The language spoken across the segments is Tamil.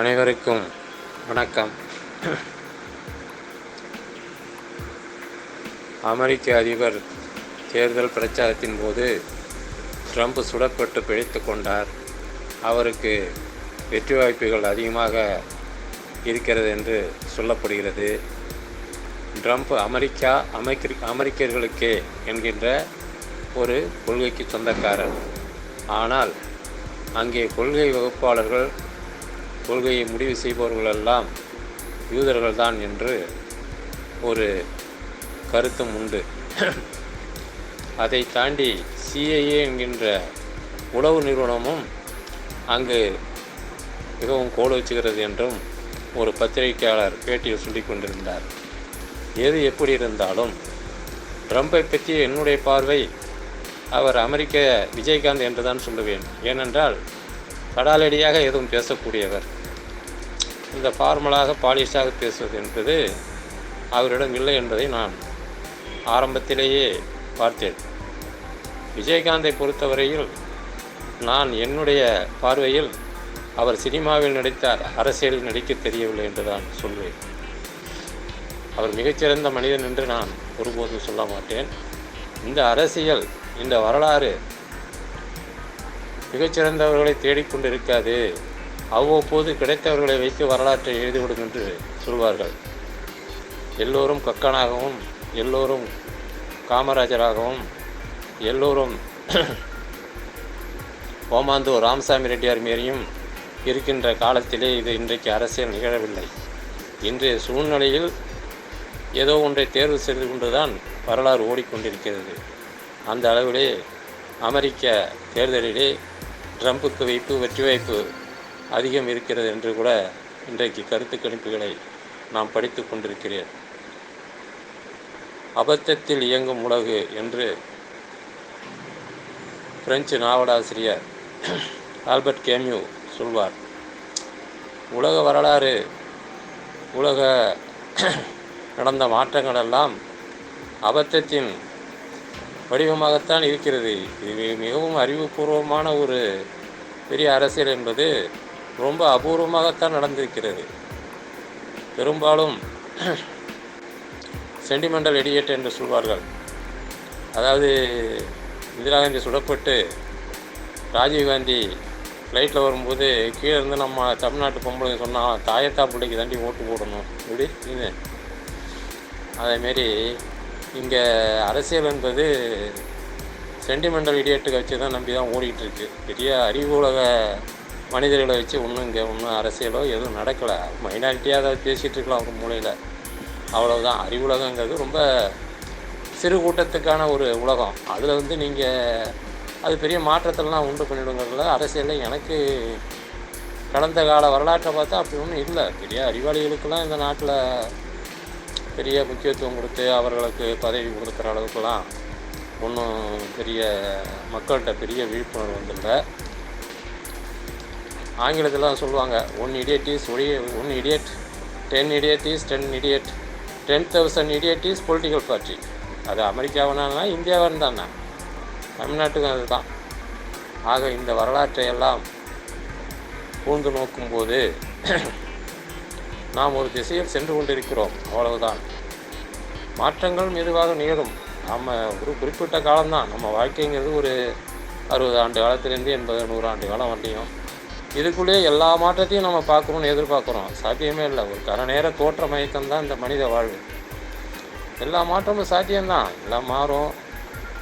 அனைவருக்கும் வணக்கம். அமெரிக்க அதிபர் தேர்தல் பிரச்சாரத்தின் போது ட்ரம்ப் சுடப்பட்டு பிழைத்து கொண்டார். அவருக்கு வெற்றி வாய்ப்புகள் அதிகமாக இருக்கிறது என்று சொல்லப்படுகிறது. ட்ரம்ப் அமெரிக்கா அமெரிக்க அமெரிக்கர்களுக்கே என்கின்ற ஒரு கொள்கைக்கு சொந்தக்காரர். ஆனால் அங்கே கொள்கை வகுப்பாளர்கள் கொள்கையை முடிவு செய்பவர்களெல்லாம் யூதர்கள்தான் என்று ஒரு கருத்தும் உண்டு. அதை தாண்டி சிஐஏ என்கின்ற உளவு நிறுவனமும் அங்கு மிகவும் கோடு வச்சுகிறது என்றும் ஒரு பத்திரிகையாளர் பேட்டியில் சொல்லி கொண்டிருந்தார். எது எப்படி இருந்தாலும் ட்ரம்பை பற்றிய என்னுடைய பார்வை அவர் அமெரிக்க விஜயகாந்த் என்று தான் சொல்லுவேன். ஏனென்றால் கடாலடியாக எதுவும் பேசக்கூடியவர். இந்த ஃபார்மலாக பாலிஷாக பேசுவது என்பது அவரிடம் இல்லை என்பதை நான் ஆரம்பத்திலேயே பார்த்தேன். விஜயகாந்தை பொறுத்தவரையில் நான் என்னுடைய பார்வையில் அவர் சினிமாவில் நடித்தார் அரசியலில் நடிக்க தெரியவில்லை என்று தான் சொல்வேன். அவர் மிகச்சிறந்த மனிதன் என்று நான் ஒருபோதும் சொல்ல மாட்டேன். இந்த அரசியல் இந்த வரலாறு மிகச்சிறந்தவர்களை தேடிக்கொண்டிருக்காது. அவ்வப்போது கிடைத்தவர்களை வைத்து வரலாற்றை எழுதிவிடும் என்று சொல்வார்கள். எல்லோரும் கக்கனாகவும் எல்லோரும் காமராஜராகவும் எல்லோரும் ஓமாந்தூர் ராமசாமி ரெட்டியார் மாரியும் இருக்கின்ற காலத்திலே இது இன்றைக்கு அரசியல் நிகழவில்லை. இன்றைய சூழ்நிலையில் ஏதோ ஒன்றை தேர்வு செய்து கொண்டுதான் வரலாறு ஓடிக்கொண்டிருக்கிறது. அந்த அளவிலே அமெரிக்க தேர்தலிலே ட்ரம்புக்கு வைப்பு வெற்றி வாய்ப்பு அதிகம் இருக்கிறது என்று கூட இன்றைக்கு கருத்து கணிப்புகளை நாம் படித்து கொண்டிருக்கிறேன். அபத்தத்தில் இயங்கும் உலகு என்று பிரெஞ்சு நாவலாசிரியர் ஆல்பர்ட் கேமியூ சொல்வார். உலக வரலாறு உலக நடந்த மாற்றங்கள் எல்லாம் அபத்தத்தின் வடிவமாகத்தான் இருக்கிறது. இது மிகவும் அறிவுபூர்வமான ஒரு பெரிய அரசியல் என்பது ரொம்ப அபூர்வமாகத்தான் நடந்திருக்கிறது. பெரும்பாலும் சென்டிமெண்டல் எடியேட் என்று சொல்வார்கள். அதாவது இந்திரா காந்தி சுடப்பட்டு ராஜீவ்காந்தி ஃப்ளைட்டில் வரும்போது கீழே இருந்து நம்ம தமிழ்நாட்டு பொம்பளைங்க சொன்னால் தாயத்தா பிள்ளைக்கு தாண்டி ஓட்டு போடணும். இப்படி இது அதேமாரி இங்கே அரசியல் என்பது சென்டிமெண்டல் இடியட்டு கட்சி தான் நம்பி தான் ஓடிக்கிட்டு பெரிய அறிவு உலக மனிதர்களை வச்சு ஒன்றும் இங்கே ஒன்றும் அரசியலோ எதுவும் நடக்கலை. மைனாரிட்டியாக அதை பேசிகிட்டு இருக்கலாம் ஒரு மூலையில். அறிவு உலகங்கிறது ரொம்ப சிறு கூட்டத்துக்கான ஒரு உலகம். அதில் வந்து நீங்கள் அது பெரிய மாற்றத்திலாம் உண்டு பண்ணிவிடுங்கிறதுல அரசியலில் எனக்கு கடந்த கால வரலாற்றை பார்த்தா அப்படி ஒன்றும் இல்லை. பெரிய அறிவாளிகளுக்கெல்லாம் இந்த நாட்டில் பெரிய முக்கியத்துவம் கொடுத்து அவர்களுக்கு பதவி கொடுக்குற அளவுக்குலாம் ஒன்றும் பெரிய மக்கள்கிட்ட பெரிய விழிப்புணர்வு வந்துல்லை. ஆங்கிலத்தில் சொல்லுவாங்க one idiot is idiot one idiot ten idiot is ten idiot ten thousand idiot is political party அது அமெரிக்காவினா இந்தியாவின் தானே தமிழ்நாட்டுக்கும் அதுதான். ஆக இந்த வரலாற்றை எல்லாம் கூர்ந்து நோக்கும்போது நாம் ஒரு திசையில் சென்று கொண்டிருக்கிறோம். அவ்வளவுதான். மாற்றங்கள் மெதுவாக நிகழும் நம்ம ஒரு குறிப்பிட்ட காலம்தான். நம்ம வாழ்க்கைங்கிறது ஒரு அறுபது ஆண்டு காலத்திலேருந்து எண்பது நூறு ஆண்டு காலம் வரலையும் இதுக்குள்ளேயே எல்லா மாற்றத்தையும் நம்ம பார்க்கணும்னு எதிர்பார்க்குறோம். சாத்தியமே இல்லை. ஒரு கர நேர தோற்ற மயக்கம் தான் இந்த மனித வாழ்வு. எல்லா மாற்றமும் சாத்தியம்தான். எல்லாம் மாறும்.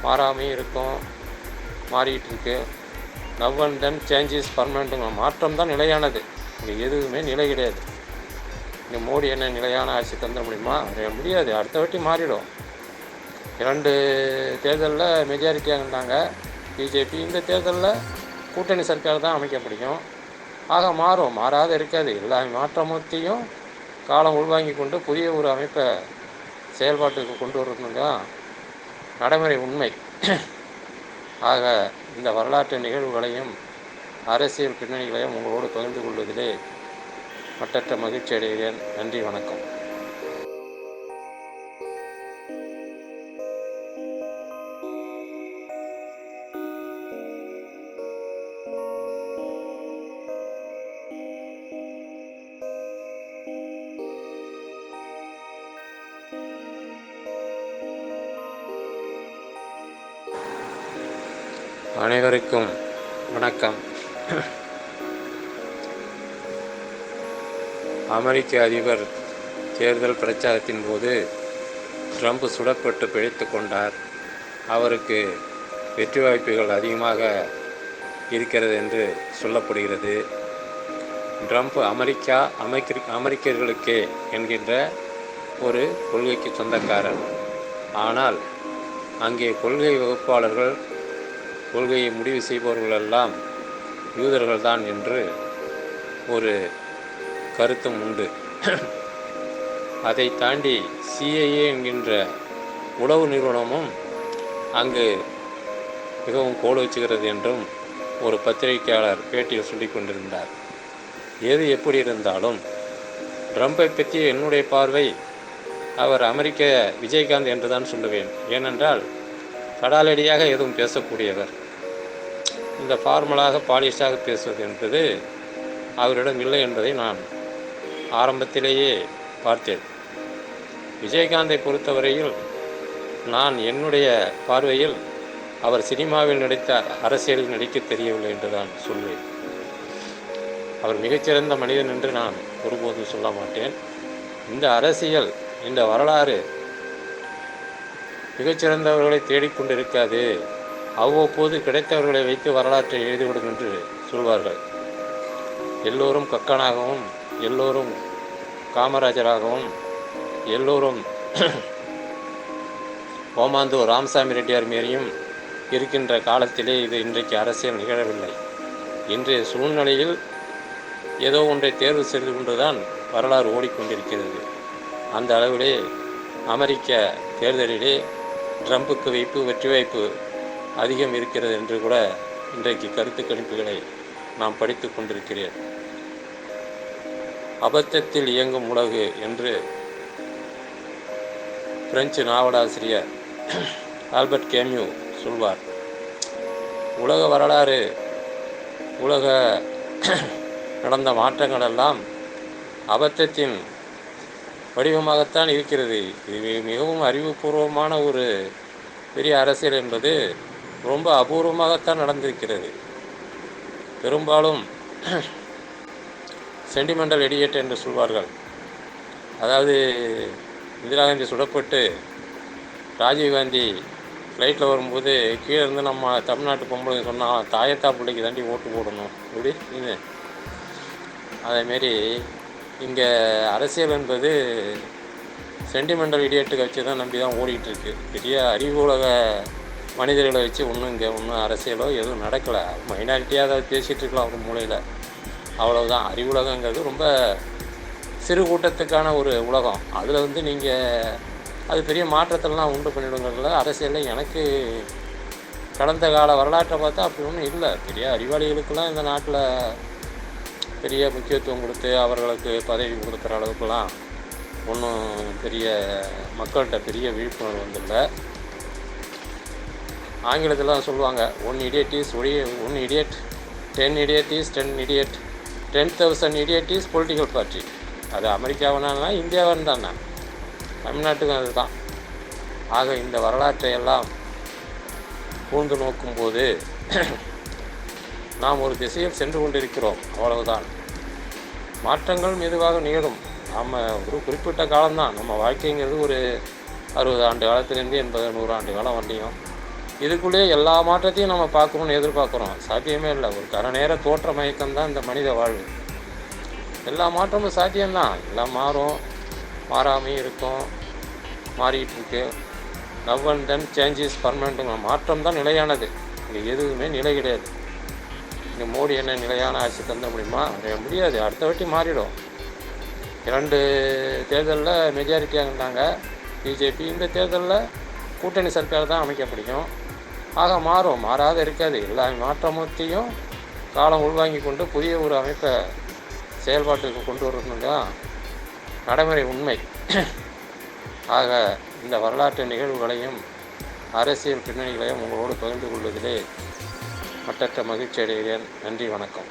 மாறாமையும் இருக்கும். மாறிக்கிட்டு இருக்கு நவ் அண்ட் தென் சேஞ்சஸ் பர்மனெண்ட்டுங்க மாற்றம் தான் நிலையானது. இங்கே எதுவுமே நிலை கிடையாது. இந்த மோடி என்ன நிலையான ஆட்சி தந்துட முடியுமா? முடியாது. அடுத்த வாட்டி மாறிடும். இரண்டு தேர்தலில் மெஜாரிட்டியாக இருந்தாங்க. பிஜேபி. இந்த தேர்தலில் கூட்டணி சர்க்கார் தான் அமைக்க முடியும். ஆக மாறும். மாறாத இருக்காது. எல்லா மாற்றமத்தையும் காலம் உள்வாங்கி கொண்டு புதிய ஒரு அமைப்பை செயல்பாட்டுக்கு கொண்டு வரணுங்க நடைமுறை உண்மை. ஆக இந்த வரலாற்று நிகழ்வுகளையும் அரசியல் பின்னணிகளையும் உங்களோடு பகிர்ந்து கொள்வதிலே மட்டற்ற மகிழ்ச்சி அடைகிறேன். நன்றி வணக்கம். அனைவருக்கும் வணக்கம். அமெரிக்க அதிபர் தேர்தல் பிரச்சாரத்தின் போது ட்ரம்ப் சுடப்பட்டு பிழைத்து கொண்டார். அவருக்கு வெற்றி வாய்ப்புகள் அதிகமாக இருக்கிறது என்று சொல்லப்படுகிறது. ட்ரம்ப் அமெரிக்கா அமெரிக்க அமெரிக்கர்களுக்கே என்கின்ற ஒரு கொள்கைக்கு சொந்தக்காரர். ஆனால் அங்கே கொள்கை வகுப்பாளர்கள் கொள்கையை முடிவு செய்பவர்களெல்லாம் யூதர்கள்தான் என்று ஒரு கருத்தும் உண்டு. அதை தாண்டி சிஐஏ என்கின்ற உளவு நிறுவனமும் அங்கு மிகவும் கோடு வச்சுகிறது என்றும் ஒரு பத்திரிகையாளர் பேட்டியில் சொல்லி கொண்டிருந்தார். எது எப்படி இருந்தாலும் ட்ரம்பை பற்றிய என்னுடைய பார்வை அவர் அமெரிக்க விஜயகாந்த் என்று தான் சொல்லுவேன். ஏனென்றால் தடாலடியாக எதுவும் பேசக்கூடியவர். இந்த ஃபார்மலாக பாலிஷாக பேசுவது என்பது அவரிடம் இல்லை என்பதை நான் ஆரம்பத்திலேயே பார்த்தேன். விஜயகாந்தை பொறுத்தவரையில் நான் என்னுடைய பார்வையில் அவர் சினிமாவில் நடித்த அரசியலில் நடிக்க தெரியவில்லை என்று தான் சொல்வேன். அவர் மிகச்சிறந்த மனிதன் என்று நான் ஒருபோதும் சொல்ல மாட்டேன். இந்த அரசியல் இந்த வரலாறு மிகச்சிறந்தவர்களை தேடிக்கொண்டிருக்காது அவ்வப்போது கிடைத்தவர்களை வைத்து வரலாற்றை எழுதிவிடும் என்று சொல்வார்கள். எல்லோரும் கக்கனாகவும் எல்லோரும் காமராஜராகவும் எல்லோரும் ஓமாந்தூர் ராமசாமி ரெட்டியார் மாரியும் இருக்கின்ற காலத்திலே இது இன்றைக்கு அரசியல் நிகழவில்லை. இன்றைய சூழ்நிலையில் ஏதோ ஒன்றை தேர்வு செய்து கொண்டுதான் வரலாறு ஓடிக்கொண்டிருக்கிறது. அந்த அளவிலே அமெரிக்க தேர்தலிலே ட்ரம்புக்கு வைப்பு வெற்றி வாய்ப்பு அதிகம் இருக்கிறது என்று கூட இன்றைக்கு கருத்து கணிப்புகளை நாம் படித்து கொண்டிருக்கிறேன். அபத்தத்தில் இயங்கும் உலகு என்று பிரெஞ்சு நாவலாசிரியர் ஆல்பர்ட் கேமியூ சொல்வார். உலக வரலாறு உலக நடந்த மாற்றங்கள் எல்லாம் அபத்தத்தின் வடிவமாகத்தான் இருக்கிறது. இது மிகவும் அறிவுபூர்வமான ஒரு பெரிய அரசியல் என்பது ரொம்ப அபூர்வமாகத்தான் நடந்திருக்கிறது. பெரும்பாலும் சென்டிமெண்டல் எடியேட் என்று சொல்வார்கள். அதாவது இந்திரா காந்தி சுடப்பட்டு ராஜீவ்காந்தி ஃப்ளைட்டில் வரும்போது கீழே இருந்து நம்ம தமிழ்நாட்டு பொம்பளைங்க சொன்னால் தாயத்தா பிள்ளைக்கு தாண்டி ஓட்டு போடணும். இப்படி இது. அதேமாரி இங்கே அரசியல் என்பது சென்டிமெண்டல் இடியேட்டுக்கு வச்சு தான் நம்பி தான் ஓடிக்கிட்டு இருக்கு பெரிய அறிவு உலக மனிதர்களை வச்சு ஒன்றும் இங்கே ஒன்றும் அரசியலோ எதுவும் நடக்கலை. மைனாரிட்டியாக அதை பேசிகிட்டு இருக்கலாம் ஒரு மூலையில். அவ்வளவுதான். அறிவுலகங்கிறது ரொம்ப சிறு கூட்டத்துக்கான ஒரு உலகம். அதில் வந்து நீங்கள் அது பெரிய மாற்றத்தெல்லாம் உண்டு பண்ணிவிடுங்கிறதுல அரசியலில் எனக்கு கடந்த கால வரலாற்றை பார்த்தா அப்படி ஒன்றும் இல்லை. பெரிய அறிவாளிகளுக்கெல்லாம் இந்த நாட்டில் பெரிய முக்கியத்துவம் கொடுத்து அவர்களுக்கு பதவி கொடுக்குற அளவுக்குலாம் ஒன்றும் பெரிய மக்கள்கிட்ட பெரிய விழிப்புணர்வு வந்துல்லை ஆங்கிலத்தில் சொல்லுவாங்க one idiot is idiot one idiot ten idiot is ten idiot ten thousand idiot is political party அது அமெரிக்காவனா இந்தியாவன் தானே? தமிழ்நாட்டுக்கும் அதுதான். ஆக இந்த வரலாற்றை எல்லாம் கூர்ந்து நோக்கும்போது நாம் ஒரு திசையில் சென்று கொண்டிருக்கிறோம். அவ்வளவுதான். மாற்றங்கள் மெதுவாக நிகழும். நம்ம ஒரு குறிப்பிட்ட காலம்தான். நம்ம வாழ்க்கைங்கிறது ஒரு அறுபது ஆண்டு காலத்திலேருந்து எண்பது நூறு ஆண்டு காலம் வண்டியும் இதுக்குள்ளேயே எல்லா மாற்றத்தையும் நம்ம பார்க்கணும்னு எதிர்பார்க்குறோம். சாத்தியமே இல்லை. ஒரு கர நேர தோற்ற மயக்கம் தான் இந்த மனித வாழ்வு. எல்லா மாற்றமும் சாத்தியம்தான். எல்லாம் மாறும். மாறாமையும் இருக்கும். மாறிக்கிட்டு இருக்கு லவ் அண்ட் தென் சேஞ்சஸ் பர்மனெண்ட்டுங்க மாற்றம் தான் நிலையானது. இங்கே எதுவுமே நிலை கிடையாது. இங்கே மோடி என்ன நிலையான ஆட்சி தந்த முடியுமா? முடியாது. அடுத்த வாட்டி மாறிடும். இரண்டு தேர்தலில் மெஜாரிட்டியாக இருந்தாங்க. பிஜேபி இந்த தேர்தலில் கூட்டணி சர்க்கார் தான் அமைக்க முடியும். ஆக மாறும் மாறாத இருக்காது. எல்லா மாற்றமத்தையும் காலம் உள்வாங்கி கொண்டு புதிய ஒரு அமைப்பை செயல்பாட்டுக்கு கொண்டு வரணும் தான் நடைமுறை உண்மை. ஆக இந்த வரலாற்று நிகழ்வுகளையும் அரசியல் பின்னணிகளையும் உங்களோடு பகிர்ந்து கொள்வதிலே மட்டற்ற மகிழ்ச்சி அடைகிறேன் நன்றி வணக்கம்.